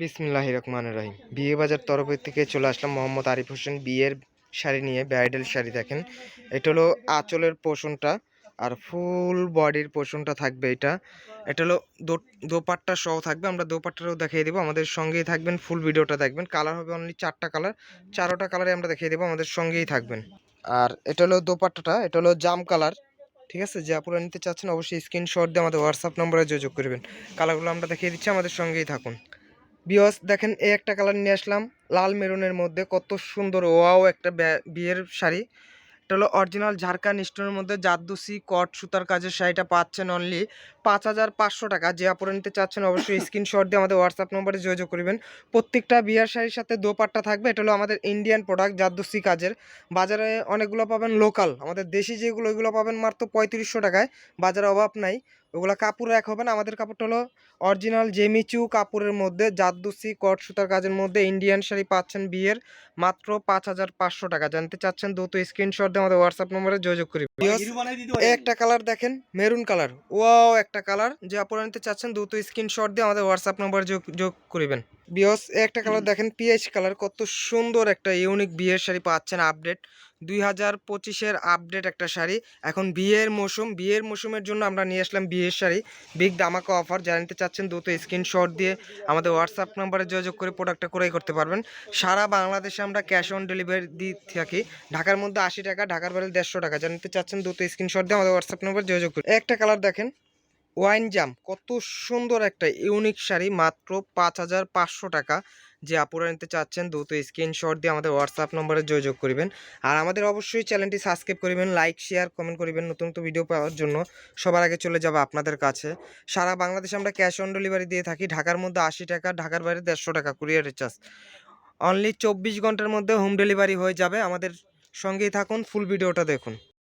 বিসমিল্লাহ রহমান রহিম। বিয়ে বাজার তরফের থেকে চলে আসলাম মোহাম্মদ আরিফ হোসেন বিয়ের শাড়ি নিয়ে, ব্রাইডাল শাড়ি দেখেন। এটা হলো আঁচলের পোষণটা আর ফুল বডির পোষণটা থাকবে এটা। এটা হলো দোপাট্টা সহ থাকবে। আমরা দোপাট্টাটাও দেখিয়ে দেবো। আমাদের সঙ্গেই থাকবেন, ফুল ভিডিওটা দেখবেন। কালার হবে অনলি চারটা কালার। চারোটা কালারে আমরা দেখিয়ে দেবো। আমাদের সঙ্গেই থাকবেন। আর এটা হলো দোপাট্টাটা। এটা হলো জাম কালার। ঠিক আছে? যে আপনারা নিতে চাচ্ছেন অবশ্যই স্ক্রিনশট দিয়ে আমাদের হোয়াটসঅ্যাপ নম্বরে যোগাযোগ করবেন। কালারগুলো আমরা দেখিয়ে দিচ্ছি। আমাদের সঙ্গেই থাকুন। বিয়স, দেখেন এই একটা কালার নিয়ে আসলাম, লাল মেরুনের মধ্যে, কত সুন্দর, ওয়াও একটা ব্যা- বিয়ের শাড়ি। এটা হলো অরিজিনাল ঝাড়খান স্টোনের মধ্যে জাদ্দুসি কট সুতার কাজের শাড়িটা পাচ্ছেন অনলি পাঁচ হাজার পাঁচশো টাকা। যে আপনারা নিতে চাচ্ছেন অবশ্যই স্ক্রিনশট দিয়ে আমাদের হোয়াটসঅ্যাপ নম্বরে যোগাযোগ করবেন। প্রত্যেকটা বিয়ার শাড়ির সাথে দোপাট্টা থাকবে, এটা হলো আমাদের ইন্ডিয়ান প্রোডাক্ট জাদ্দুসি কাজের। বাজারে অনেকগুলো পাবেন লোকাল আমাদের দেশি যেগুলো, ওইগুলো পাবেন মাত্র পঁয়ত্রিশশো টাকায়। বাজারে অভাব নাই। ওগুলো কাপড় এক হবে না, আমাদের কাপড়টা হলো অরিজিনাল জেমিচু কাপড়ের মধ্যে, জাদ্দুসি কট সুতার কাজের মধ্যে ইন্ডিয়ান শাড়ি পাচ্ছেন বিয়ের মাত্র পাঁচ হাজার পাঁচশো টাকা। জানতে চাচ্ছেন দ্রুত স্ক্রিনশট দিয়ে আমাদের হোয়াটসঅ্যাপ নম্বরে যোগাযোগ করি একটা কালার দেখেন মেরুন কালার। ওয়াও একটা কালার। যে আপনারা নিতে চাচ্ছেন দ্রুত স্ক্রিনশট দিয়ে আমাদের হোয়াটসঅ্যাপ নম্বরে যোগ যোগ করিবেন। বিয়স একটা কালার দেখেন পিএইচ কালার। কত সুন্দর একটা ইউনিক বিয়ের শাড়ি পাচ্ছেন আপডেট দুই হাজার পঁচিশের আপডেট একটা শাড়ি। এখন বিয়ের মৌসুম। বিয়ের মৌসুমের জন্য আমরা নিয়ে আসলাম বিয়ের শাড়ি। বিগ দামাকা অফার যারা নিতে চাচ্ছেন দ্রুত স্ক্রিনশট দিয়ে আমাদের হোয়াটসঅ্যাপ নম্বরে যোগাযোগ করে প্রোডাক্টটা ক্রয় করতে পারবেন। সারা বাংলাদেশে আমরা ক্যাশ অন ডেলিভারি দিয়ে থাকি। ঢাকার মধ্যে আশি টাকা ঢাকার বাইরে দেড়শো টাকা। যারা নিতে চাচ্ছেন দ্রুত স্ক্রিনশট দিয়ে আমাদের হোয়াটসঅ্যাপ নম্বরে যোগাযোগ করুন। একটা কালার দেখেন ওয়াইন জাম কত সুন্দর একটা ইউনিক শাড়ি, মাত্র পাঁচ হাজার পাঁচশো টাকা। যে আপুরা নিতে চাচ্ছেন, দ্রুত স্ক্রিনশট দিয়ে আমাদের হোয়াটসঅ্যাপ নম্বরে যোগাযোগ করবেন। আর আমাদের অবশ্যই চ্যানেলটি সাবস্ক্রাইব করবেন লাইক শেয়ার কমেন্ট করবেন নতুন নতুন ভিডিও পাওয়ার জন্য। সবার আগে চলে যাবে আপনাদের কাছে। সারা বাংলাদেশে আমরা ক্যাশ অন ডেলিভারি দিয়ে থাকি। ঢাকার মধ্যে আশি টাকা, ঢাকার বাইরে দেড়শো টাকা কুরিয়ার রিচার্জ অনলি চব্বিশ ঘণ্টার মধ্যে হোম ডেলিভারি হয়ে যাবে। আমাদের সঙ্গেই থাকুন ফুল ভিডিওটা দেখুন।